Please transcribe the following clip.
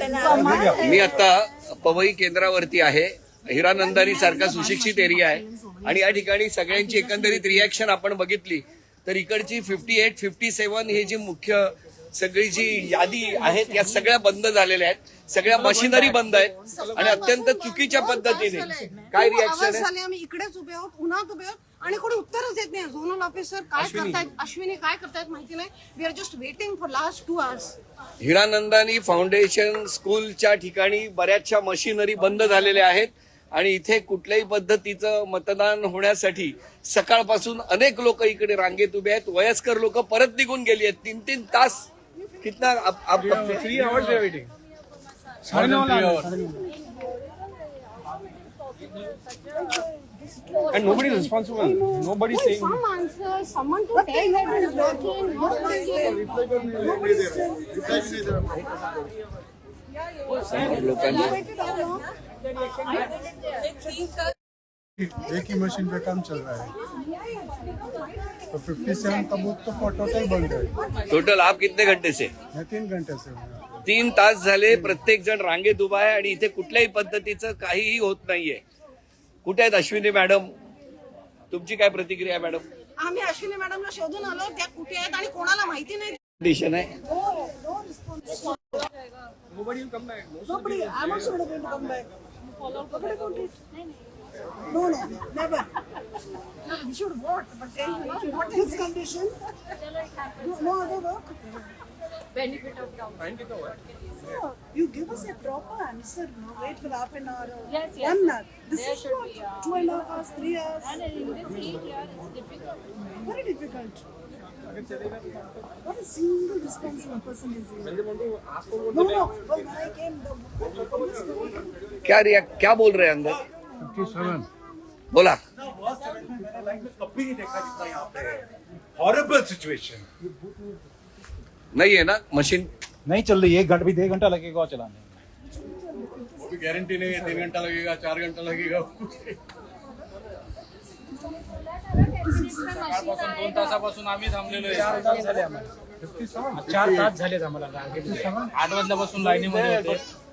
मी आता पवई केंद्रावरती आहे. हिरानंदानी सारखा सुशिक्षित एरिया आहे. आणि या ठिकाणी सगळ्यांची एकंदरीत रिॲक्शन आपण बघितली तर इकडची फिफ्टी एट फिफ्टी सेवन ही जी मुख्य सगळी जी यादी आहेत या सगळ्या बंद झालेल्या आहेत. सगळ्या मशिनरी बंद आहेत. आणि अत्यंत चुकीच्या पद्धतीने. काय रिॲक्शन आहे? आम्ही इकडेच उभे आहोत उन्हात उभे आहोत आणि कोणी झोनल ऑफिसर काय करतायत? अश्विनी काय करतायत माहिती नाही. We are just waiting for last two hours Hiranandani foundation स्कूलच्या ठिकाणी बऱ्याचशा मशिनरी बंद झालेल्या आहेत. आणि इथे कुठल्याही पद्धतीचं मतदान होण्यासाठी सकाळपासून अनेक लोक इकडे रांगेत उभे आहेत. वयस्कर लोक परत निघून गेली आहेत. तीन तीन तास कितना आप, आप Three And nobody is responsible. Nobody is saying. Some answer, someone to that is saying. एक ही मशीन पे काम चल रहा है। तो 57 का बूथ तो टोटल बंद है टोटल आप कितने घंटे से? मैं तीन घंटे से तीन तास झाले प्रत्येक जण रांगेत उभा आहे आणि इथे कुठल्याही पद्धतीचं काहीही होत नाहीये. कुठे आहेत अश्विनी मॅडम? तुमची काय प्रतिक्रिया आहे मॅडम? आम्ही अश्विनी मॅडमला शोधून आलो त्या कुठे आहेत आणि कोणाला माहिती नाही. कंडिशन आहे. Nobody will come back. Most Nobody, I'm also not going to come back. Nobody going to. No, no, never. No, we should vote, but then what is condition? No, no, no, no. benefit of doubt. Find it over. No, you give us a proper answer. No, wait for half an hour. or Yes, yes, One yes. hour. This There is should what be, uh, two and a half hours, three hours. And in this heat here, it's difficult. Very difficult. Not a single responsible person is here. When they want to ask for vote, No, no. When I came, the क्या रिया क्या बोल रहे हैं अंदर बोला. Horrible situation नहीं है ना मशीन नहीं चल रही एक घंटा भी डेढ़ घंटा लगेगा और चलाने. में वो भी गारंटी नहीं है तीन घंटा लगेगा चार घंटा लगेगा सकाळपासून दोन तासापासून आम्ही थांबलेलो आहे. चार तास झालेत आम्हाला. आठ वाजल्यापासून लाईनीमध्ये होते.